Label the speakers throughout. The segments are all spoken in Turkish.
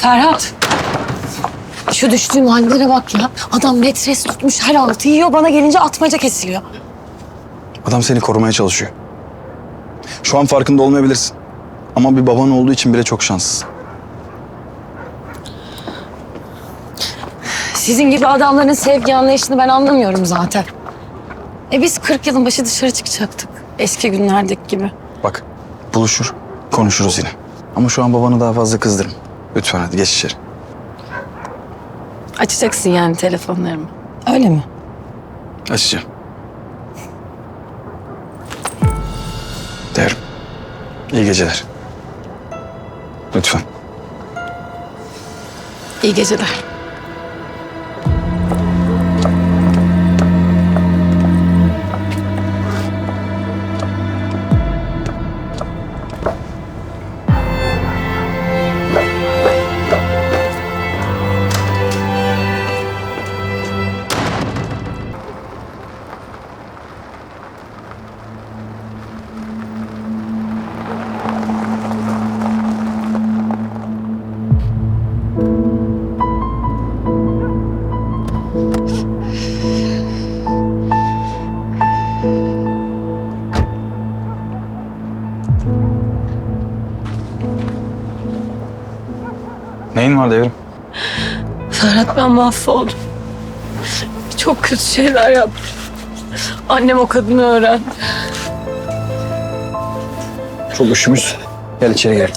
Speaker 1: Ferhat. Şu düştüğüm hallere bak ya. Adam metres tutmuş her altı yiyor. Bana gelince atmaca kesiliyor.
Speaker 2: Adam seni korumaya çalışıyor. Şu an farkında olmayabilirsin. Ama bir baban olduğu için bile çok şanslısın.
Speaker 1: Sizin gibi adamların sevgi anlayışını ben anlamıyorum zaten. E biz 40 yılın başı dışarı çıkacaktık. Eski günlerdeki gibi.
Speaker 2: Bak buluşur, konuşuruz yine. Ama şu an babanı daha fazla kızdırma. Lütfen hadi geç içeri.
Speaker 1: Açacaksın yani telefonlarımı. Öyle mi?
Speaker 2: Açacağım. Devrim. İyi geceler. Lütfen.
Speaker 1: İyi geceler.
Speaker 2: Neyin var Devrim?
Speaker 1: Ferhat ben mahvoldum. Çok kötü şeyler yaptım. Annem o kadını öğrendi.
Speaker 2: Çok üşümüş. Gel içeri gel.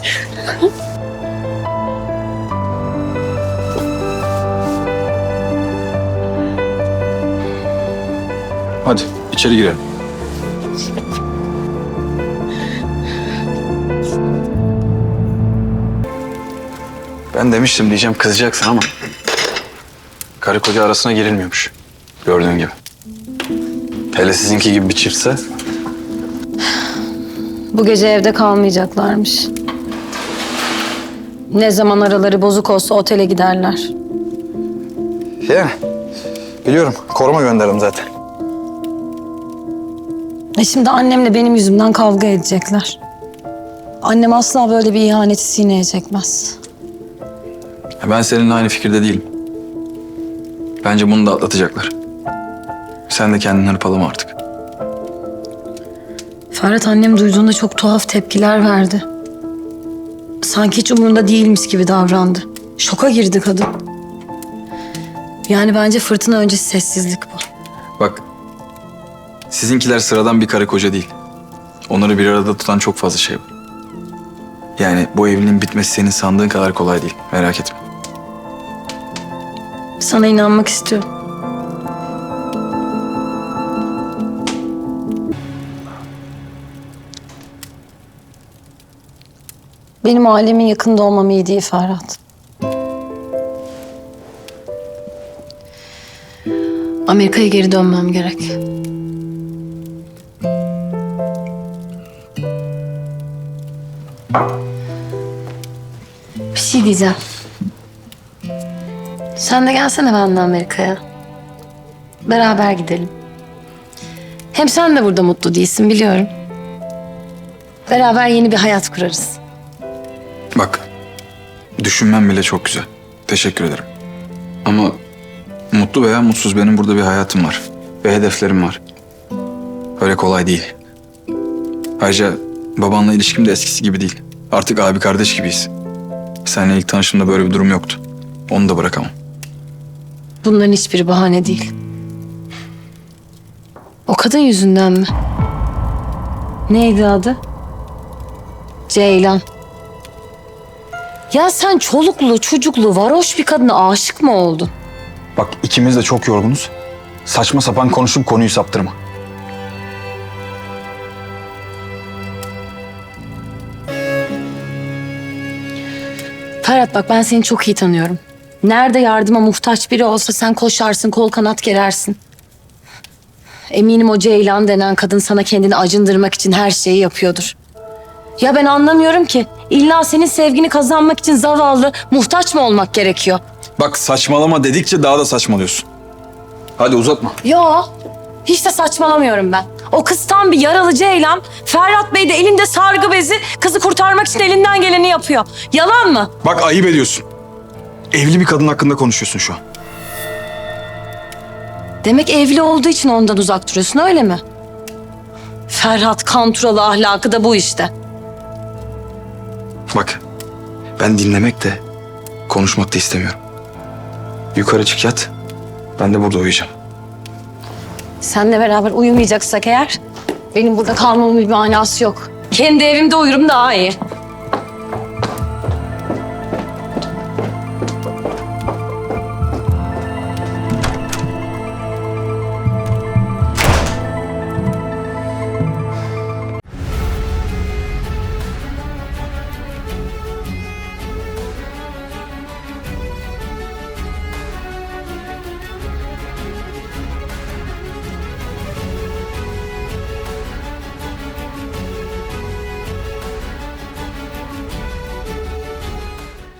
Speaker 2: Hadi içeri girelim. Ben demiştim diyeceğim kızacaksın ama karı koca arasına girilmiyormuş. Gördüğün gibi. Hele sizinki gibi bir çiftse
Speaker 1: Bu gece evde kalmayacaklarmış. Ne zaman araları bozuk olsa otele giderler.
Speaker 2: Yani biliyorum koruma gönderdim zaten.
Speaker 1: E şimdi annemle benim yüzümden kavga edecekler. Annem asla böyle bir ihaneti sineye çekmez.
Speaker 2: Ben seninle aynı fikirde değilim. Bence bunu da atlatacaklar. Sen de kendini hırpalama artık.
Speaker 1: Ferhat annem duyduğunda çok tuhaf tepkiler verdi. Sanki hiç umurunda değilmiş gibi davrandı. Şoka girdi kadın. Yani bence fırtına öncesi sessizlik bu.
Speaker 2: Bak, sizinkiler sıradan bir karı koca değil. Onları bir arada tutan çok fazla şey var. Yani bu evliliğin bitmesi senin sandığın kadar kolay değil. Merak etme.
Speaker 1: Sana inanmak istiyorum. Benim ailemin yakında olmam iyi değil Ferhat. Amerika'ya geri dönmem gerek. Bir şey diyeceğim. Sen de gelsene benimle Amerika'ya. Beraber gidelim. Hem sen de burada mutlu değilsin biliyorum. Beraber yeni bir hayat kurarız.
Speaker 2: Bak, düşünmem bile çok güzel. Teşekkür ederim. Ama mutlu veya mutsuz benim burada bir hayatım var. Ve hedeflerim var. Öyle kolay değil. Ayrıca babanla ilişkim de eskisi gibi değil. Artık abi kardeş gibiyiz. Seninle ilk tanıştığımda böyle bir durum yoktu. Onu da bırakamam.
Speaker 1: Bunların hiçbiri bahane değil. O kadın yüzünden mi? Neydi adı? Ceylan. Ya sen çoluklu, çocuklu, varoş bir kadına aşık mı oldun?
Speaker 2: Bak ikimiz de çok yorgunuz. Saçma sapan konuşup konuyu saptırma.
Speaker 1: Ferhat bak ben seni çok iyi tanıyorum. Nerede yardıma muhtaç biri olsa sen koşarsın, kol kanat gerersin. Eminim o Ceylan denen kadın sana kendini acındırmak için her şeyi yapıyordur. Ya ben anlamıyorum ki. İlla senin sevgini kazanmak için zavallı, muhtaç mı olmak gerekiyor?
Speaker 2: Bak saçmalama dedikçe daha da saçmalıyorsun. Hadi uzatma.
Speaker 1: Yo, hiç de saçmalamıyorum ben. O kız tam bir yaralı Ceylan. Ferhat Bey de elinde sargı bezi kızı kurtarmak için elinden geleni yapıyor. Yalan mı?
Speaker 2: Bak ayıp ediyorsun. Evli bir kadın hakkında konuşuyorsun şu an.
Speaker 1: Demek evli olduğu için ondan uzak duruyorsun öyle mi? Ferhat Kanturalı ahlakı da bu işte.
Speaker 2: Bak, ben dinlemek de, konuşmak da istemiyorum. Yukarı çık yat, ben de burada uyuyacağım.
Speaker 1: Seninle beraber uyumayacaksak eğer benim burada kalmamın bir manası yok. Kendi evimde uyurum daha iyi.